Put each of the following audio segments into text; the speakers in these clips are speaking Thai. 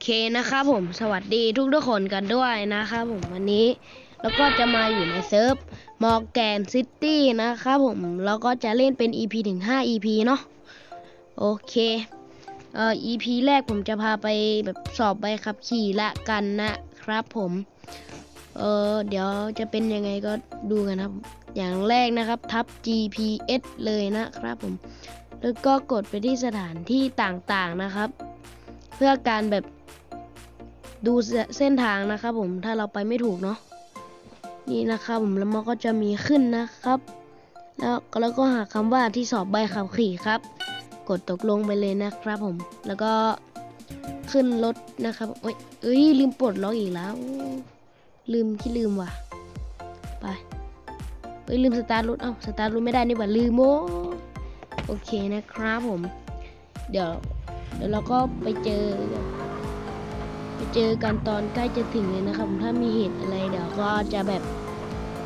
เคนะครับผมสวัสดีทุกทุกคนกันด้วยนะครับผมวันนี้แล้วก็จะมาอยู่ในเซิร์ฟมอร์แกนซิตี้นะครับผมแล้วก็จะเล่นเป็น EP ถึง 5 EP เนาะโอเคเอ่อ EP แรกผมจะพาไปแบบสอบใบขับขี่ละกันนะครับผมเออเดี๋ยวจะเป็นยังไงก็ดูกันครับ อย่างแรกนะครับทับ GPS เลยนะครับผม แล้วก็กดไปที่สถานที่ต่างๆนะครับ เพื่อการแบบดูเส้นทางนะครับผมถ้าเราไปไม่ถูกเนาะนี่นะครับผมแล้วมันก็จะมีขึ้นนะครับ แล้วแล้วก็หาคำว่าที่สอบใบขับขี่ครับ กดตกลงไปเลยนะครับผม แล้วก็ขึ้นรถนะครับเอ้ยเอ้ยลืมปลดล็อกอีกแล้ว ลืมที่ลืมว่ะไปเอ้ยลืมสตาร์ทรถเอ้าสตาร์ทรถไม่ได้นี่หว่าลืมโมโอเคนะครับผม เดี๋ยว เดี๋ยวเราก็ไปเจอ ไปเจอกันตอนใกล้จะถึงเลยนะครับ ถ้ามีเหตุอะไรเดี๋ยวก็จะแบบ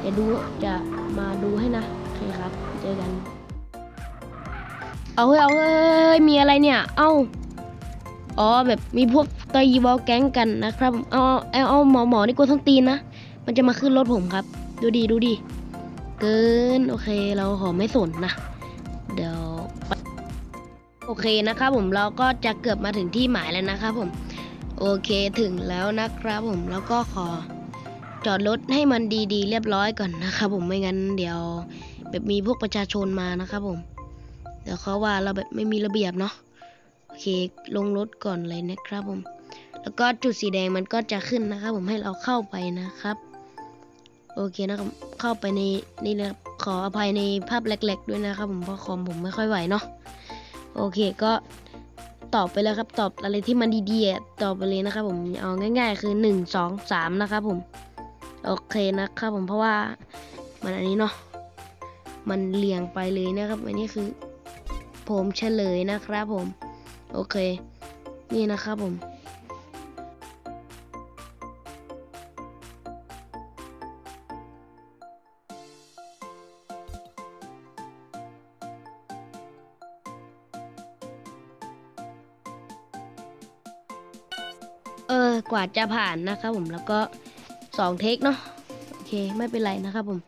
จะดูจะมาดูให้นะโอเคครับ เจอกัน เอาเฮ้ยเอาเฮ้ยเฮ้ยมีอะไรเนี่ย เอ้าอ๋อแบบมีพวกตอยีวอลแก๊งกันนะครับ เอาเอาเอาหมอหมอนี่กลัวท้องตีนนะ มันจะมาขึ้นรถผมครับ ดูดีดูดี เกิน โอเค เราขอไม่สนนะ โอเคนะครับผมเราก็จะเกือบมาถึงที่หมายแล้วนะครับผม โอเคถึงแล้วนะครับผมแล้วก็ขอจอดรถให้มันดีๆ เรียบร้อยก่อนนะครับผมไม่งั้นเดี๋ยวแบบมีพวกประชาชนมานะครับผมเดี๋ยวเขาว่าเราแบบไม่มีระเบียบเนาะโอเคลงรถก่อนเลยนะครับผม แล้วก็จุดสีแดงมันก็จะขึ้นนะครับผมให้เราเข้าไปนะครับ โอเคนะครับเข้าไปในนี่นะขออภัยในภาพเล็กๆด้วยนะครับผมเพราะคอมผมไม่ค่อยไหวเนาะ โอเคก็ตอบไปแล้วครับ ตอบอะไรที่มันดีๆตอบไปเลยนะครับ ผมเอาง่าย ๆ คือหนึ่งสองสามนะครับผม โอเคนะครับผมเพราะว่ามันอันนี้เนาะมันเรียงไปเลยนะครับ อันนี้คือ ผมเฉลยนะครับผม โอเค นี่นะครับผม เออกว่าจะผ่านนะครับผมแล้วก็สองเทคเนาะโอเคไม่เป็นไรนะครับผม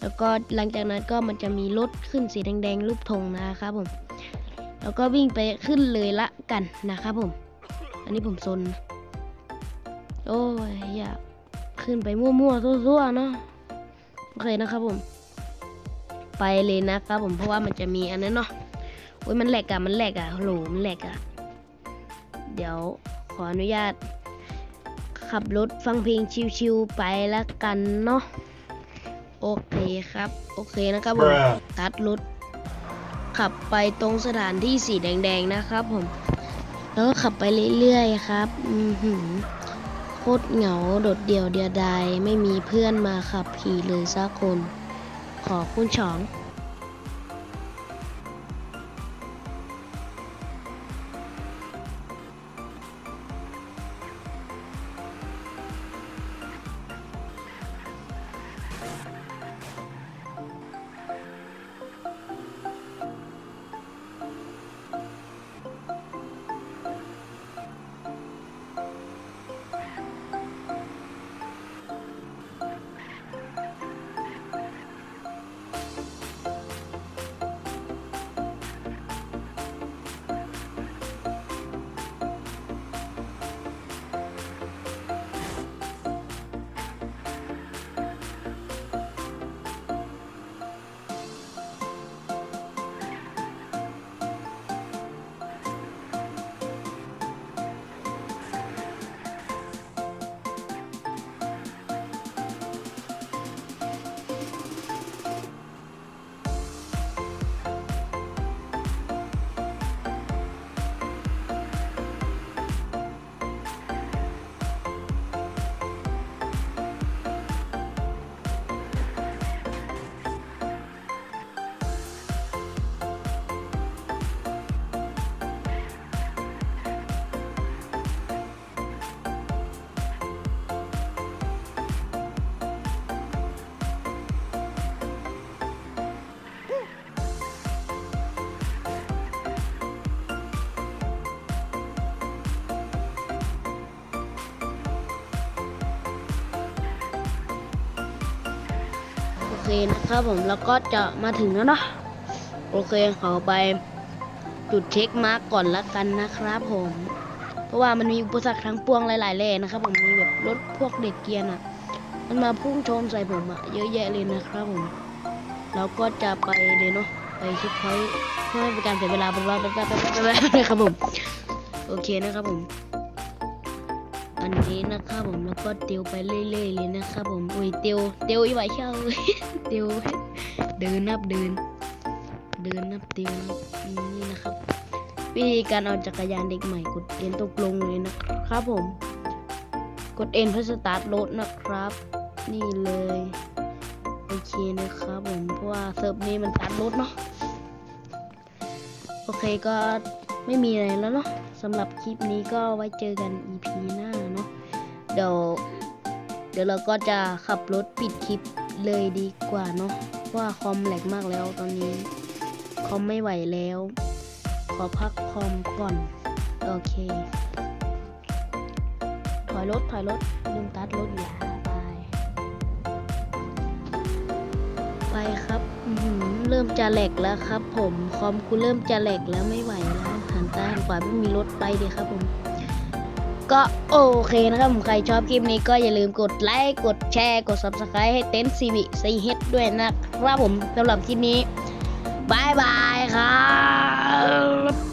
แล้วก็หลังจากนั้นก็มันจะมีรถขึ้นสีแดงๆรูปธงนะครับผม แล้วก็วิ่งไปขึ้นเลยละกันนะครับผม อันนี้ผมซนโอ้ยอยากขึ้นไปมั่วๆซั่วๆเนาะโอเคนะครับผม ไปเลยนะครับผมเพราะว่ามันจะมีอันนั้นเนาะโอ้ยมันแหลกอะมันแหลกอะโหลมันแหลกอะเดี๋ยว ขออนุญาต ขับรถฟังเพลงชิวๆไปแล้วกันเนาะโอเคครับ โอเคนะครับผม Bruh ตัดรถขับไปตรงสถานที่สีแดงๆนะครับผม แล้วก็ขับไปเรื่อยๆครับอือหือโคตรเหงาโดดเดี่ยวเดียวดายไม่มีเพื่อนมาขับขี่เลยสักคน ขอคุณฉอง เคนะครับผมแล้วก็จะมาถึงแล้วเนาะโอเคขอไปจุดเช็คมาร์กก่อนละกันนะครับผม เพราะว่ามันมีอุปสรรคทั้งปวงหลายๆแหล่นะครับผมมีแบบรถพวกเด็กเกียร์อะ มันมาพุ่งชนใส่ผมอะเยอะแยะเลยนะครับผมเราก็จะไปเลยเนาะไปเช็คพอยต์เพื่อไม่เป็นการเสียเวลาไปไปไปไปไปไปไปครับผมโอเคนะครับผม อันนี้นะครับผมแล้วก็เตียวไปเรื่อยๆเลยนะครับผมอุ้ยเตียวเตียวอีไหวเช่าเตียวเดินนับเดิน เดินนับเตียวนี่นะครับ วิธีการเอาจักรยานเด็กใหม่กดเอ็นตกลงเลยนะครับผม กดเอ็นเพื่อสตาร์ทรถนะครับ นี่เลยโอเคนะครับผมเพราะว่าเซิร์ฟนี้มันสตาร์ทรถเนาะโอเคก็ไม่มีอะไรแล้วเนาะ สำหรับคลิปนี้ก็ไว้เจอกัน EP หน้าเนาะเดี๋ยวเดี๋ยวเราก็จะขับรถปิดคลิปเลยดีกว่าเนาะว่าคอมแหลกมากแล้วตอนนี้ คอมไม่ไหวแล้ว ขอพักคอมก่อน โอเค ถอยรถถอยรถลืมตัดรถอย่าไป ไปครับเริ่มจะแหลกแล้วครับ ผมคอมกูเริ่มจะแหลกแล้วไม่ไหวแล้ว นซ้ายหันขวาไม่มีรถไปเลยครับผม ก็โอเคนะครับผมใครชอบคลิปนี้ก็อย่าลืมกดไลค์กดแชร์กด subscribe ให้เต็นท์ซีวิซีเฮดด้วยนะครับผมสำหรับคลิปนี้บายบายครับ